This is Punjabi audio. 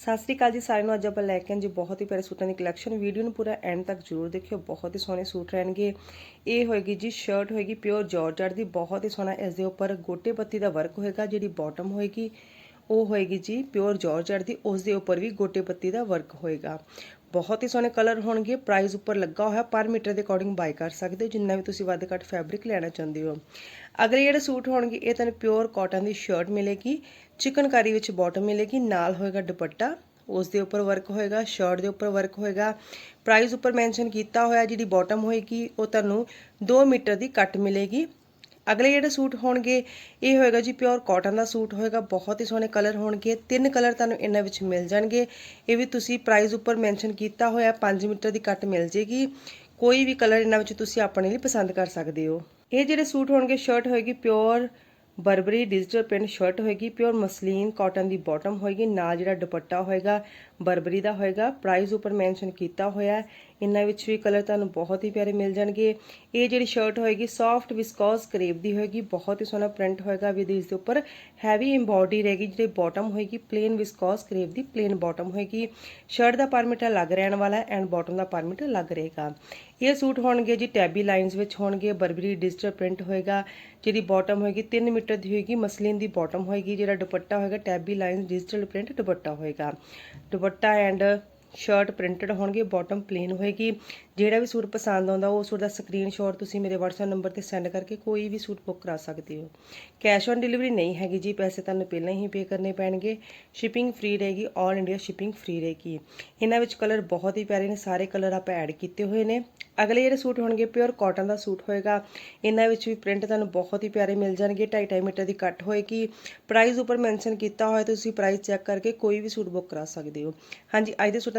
ਸਤਿ ਸ੍ਰੀ ਅਕਾਲ ਜੀ, ਸਾਰਿਆਂ ਨੂੰ ਅੱਜ ਆਪਾਂ ਲੈ ਕੇ ਆਏ ਜੀ ਬਹੁਤ ਹੀ ਪਿਆਰੇ ਸੂਟਾਂ ਦੀ ਕਲੈਕਸ਼ਨ ਵੀਡੀਓ ਨੂੰ ਪੂਰਾ ਐਂਡ ਤੱਕ ਜ਼ਰੂਰ ਦੇਖਿਓ, ਬਹੁਤ ਹੀ ਸੋਹਣੇ ਸੂਟ ਰਹਿਣਗੇ। ਇਹ ਹੋਏਗੀ ਜੀ ਸ਼ਰਟ ਹੋਏਗੀ ਪਿਓਰ ਜਾਰਜਟ ਦੀ, ਬਹੁਤ ਹੀ ਸੋਹਣਾ ਇਸ ਦੇ ਉੱਪਰ ਗੋਟੇ ਪੱਤੀ ਦਾ ਵਰਕ ਹੋਏਗਾ, ਜਿਹੜੀ ਬਾਟਮ ਹੋਏਗੀ। ਉਹ ਹੋਏਗੀ ਜੀ ਪਿਓਰ ਜਾਰਜਟ ਦੀ ਉਸ ਦੇ ਉੱਪਰ ਵੀ ਗੋਟੇ ਪੱਤੀ ਦਾ ਵਰਕ ਹੋਏਗਾ। ਬਹੁਤ ਹੀ ਸੋਹਣੇ ਕਲਰ ਹੋਣਗੇ ਪ੍ਰਾਈਸ ਉੱਪਰ ਲੱਗਾ ਹੋਇਆ, ਪਰ ਮੀਟਰ ਦੇ ਅਕੋਰਡਿੰਗ ਬਾਈ ਕਰ ਸਕਦੇ ਹੋ, ਜਿੰਨਾ ਵੀ ਤੁਸੀਂ ਵੱਧ ਘੱਟ ਫੈਬਰਿਕ ਲੈਣਾ ਚਾਹੁੰਦੇ ਹੋ। ਅਗਲੇ ਜਿਹੜੇ ਸੂਟ ਹੋਣਗੇ, ਇਹ ਤੁਹਾਨੂੰ ਪਿਓਰ ਕਾਟਨ ਦੀ ਸ਼ਰਟ ਮਿਲੇਗੀ, ਚਿਕਨਕਾਰੀ ਵਿੱਚ ਬਾਟਮ ਮਿਲੇਗੀ, ਨਾਲ ਹੋਏਗਾ ਦੁਪੱਟਾ ਉਸ ਦੇ ਉੱਪਰ ਵਰਕ ਹੋਏਗਾ ਸ਼ਰਟ ਦੇ ਉੱਪਰ ਵਰਕ ਹੋਏਗਾ। ਪ੍ਰਾਈਸ ਉੱਪਰ ਮੈਂਸ਼ਨ ਕੀਤਾ ਹੋਇਆ ਜਿਹੜੀ ਬਾਟਮ ਹੋਏਗੀ, ਉਹ ਤੁਹਾਨੂੰ 2 ਮੀਟਰ ਦੀ ਕੱਟ ਮਿਲੇਗੀ। ਅਗਲੇ ਜਿਹੜੇ ਸੂਟ ਹੋਣਗੇ, ਇਹ ਹੋਏਗਾ ਜੀ ਪਿਓਰ ਕਾਟਨ ਦਾ ਸੂਟ ਹੋਏਗਾ, ਬਹੁਤ ਹੀ ਸੋਹਣੇ ਕਲਰ ਹੋਣਗੇ, ਤਿੰਨ ਕਲਰ ਤੁਹਾਨੂੰ ਇਹਨਾਂ ਵਿੱਚ ਮਿਲ ਜਾਣਗੇ। ਇਹ ਵੀ ਤੁਸੀਂ ਪ੍ਰਾਈਸ ਉੱਪਰ ਮੈਂਸ਼ਨ ਕੀਤਾ ਹੋਇਆ 5 ਮੀਟਰ ਦੀ ਕੱਟ ਮਿਲ ਜੇਗੀ। ਕੋਈ ਵੀ ਕਲਰ ਇਹਨਾਂ ਵਿੱਚ ਤੁਸੀਂ ਆਪਣੇ ਲਈ ਪਸੰਦ ਕਰ ਸਕਦੇ ਹੋ। ਇਹ ਜਿਹੜੇ ਸੂਟ ਹੋਣਗੇ ਸ਼ਰਟ ਹੋਏਗੀ pure Burberry digital print shirt ਹੋਏਗੀ, ਪਿਓਰ ਮਸਲੀਨ ਕਾਟਨ ਦੀ ਬਾਟਮ ਹੋਏਗੀ, ਨਾਲ ਜਿਹੜਾ ਦੁਪੱਟਾ ਹੋਏਗਾ, ਬਰਬਰੀ ਦਾ ਹੋਏਗਾ। ਪ੍ਰਾਈਸ ਉੱਪਰ ਮੈਂਸ਼ਨ ਕੀਤਾ ਹੋਇਆ ਹੈ। ਇਹਨਾਂ ਵਿੱਚ ਵੀ ਕਲਰ ਤੁਹਾਨੂੰ ਬਹੁਤ ਹੀ ਪਿਆਰੇ ਮਿਲ ਜਾਣਗੇ। ਇਹ ਜਿਹੜੀ ਸ਼ਰਟ ਹੋਏਗੀ ਸੌਫਟ ਵਿਸਕੋਸ ਕਰੇਪ ਦੀ ਹੋਏਗੀ, ਬਹੁਤ ਹੀ ਸੋਹਣਾ ਪ੍ਰਿੰਟ ਹੋਏਗਾ ਵਿਦ ਇਸ ਦੇ ਉੱਪਰ। ਹੈਵੀ ਐਮਬੋਡੀ ਰਹੇਗੀ, ਜਿਹੜੀ ਬਾਟਮ ਹੋਏਗੀ ਪਲੇਨ ਵਿਸਕੋਸ ਕਰੇਪ ਦੀ ਪਲੇਨ ਬਾਟਮ ਹੋਏਗੀ। ਸ਼ਰਟ ਦਾ ਪਰਮਿਟ ਲੱਗ ਰਹਿਣ ਵਾਲਾ ਹੈ ਐਂਡ ਬਾਟਮ ਦਾ ਪਰਮਿਟ ਲੱਗ ਰਹੇਗਾ। ਇਹ ਸੂਟ ਹੋਣਗੇ ਜੀ ਟੈਬੀ ਲਾਈਨਸ ਵਿੱਚ ਹੋਣਗੇ, ਬਰਬਰੀ ਡਿਜੀਟਲ ਪ੍ਰਿੰਟ ਹੋਏਗਾ, ਜਿਹੜੀ ਬਾਟਮ ਹੋਏਗੀ 3 ਮੀਟਰ ਦੀ ਹੋਏਗੀ, ਮਸਲਿਨ ਦੀ ਬਾਟਮ ਹੋਏਗੀ, ਜਿਹੜਾ ਦੁਪੱਟਾ ਹੋਏਗਾ tabby lines digital print dupatta ਹੋਏਗਾ। ਦੁਪੱਟਾ ਐਂਡ ਸ਼ਰਟ ਪ੍ਰਿੰਟਡ ਹੋਣਗੇ ਬਾਟਮ ਪਲੇਨ ਹੋਏਗੀ। ਜਿਹੜਾ ਵੀ ਸੂਟ ਪਸੰਦ ਆਉਂਦਾ, ਉਹ ਸੂਟ ਦਾ ਸਕਰੀਨਸ਼ਾਟ ਤੁਸੀਂ ਮੇਰੇ WhatsApp ਨੰਬਰ ਤੇ ਸੈਂਡ ਕਰਕੇ ਕੋਈ ਵੀ ਸੂਟ ਬੁੱਕ ਕਰਾ ਸਕਦੇ ਹੋ। ਕੈਸ਼ ਔਨ ਡਿਲੀਵਰੀ ਨਹੀਂ ਹੈਗੀ ਜੀ, ਪੈਸੇ ਤੁਹਾਨੂੰ ਪਹਿਲਾਂ ਹੀ ਪੇ ਕਰਨੇ ਪੈਣਗੇ। ਸ਼ਿਪਿੰਗ ਫ੍ਰੀ ਰਹੇਗੀ 올 ਇੰਡੀਆ ਸ਼ਿਪਿੰਗ ਫ੍ਰੀ ਰਹੇਗੀ। ਇਹਨਾਂ ਵਿੱਚ ਕਲਰ ਬਹੁਤ ਹੀ ਪਿਆਰੇ ਨੇ, ਸਾਰੇ ਕਲਰ ਆਪਾਂ ਐਡ ਕੀਤੇ ਹੋਏ ਨੇ। ਅਗਲੇ ਜਿਹੜੇ ਸੂਟ ਹੋਣਗੇ ਪਿਓਰ ਕਾਟਨ ਦਾ ਸੂਟ ਹੋਏਗਾ। ਇਹਨਾਂ ਵਿੱਚ ਵੀ ਪ੍ਰਿੰਟ ਤੁਹਾਨੂੰ ਬਹੁਤ ਹੀ ਪਿਆਰੇ ਮਿਲ ਜਾਣਗੇ 2.5 ਮੀਟਰ ਦੀ ਕੱਟ ਹੋਏਗੀ। ਪ੍ਰਾਈਸ ਉੱਪਰ ਮੈਂਸ਼ਨ ਕੀਤਾ ਹੋਇਆ, ਤੁਸੀਂ ਪ੍ਰਾਈਸ ਚੈੱਕ ਕਰਕੇ ਕੋਈ ਵੀ ਸੂਟ ਬੁੱਕ ਕਰਾ ਸਕਦੇ ਹੋ। ਹਾਂਜੀ, ਅੱਜ ਦੇ ਸੂਟ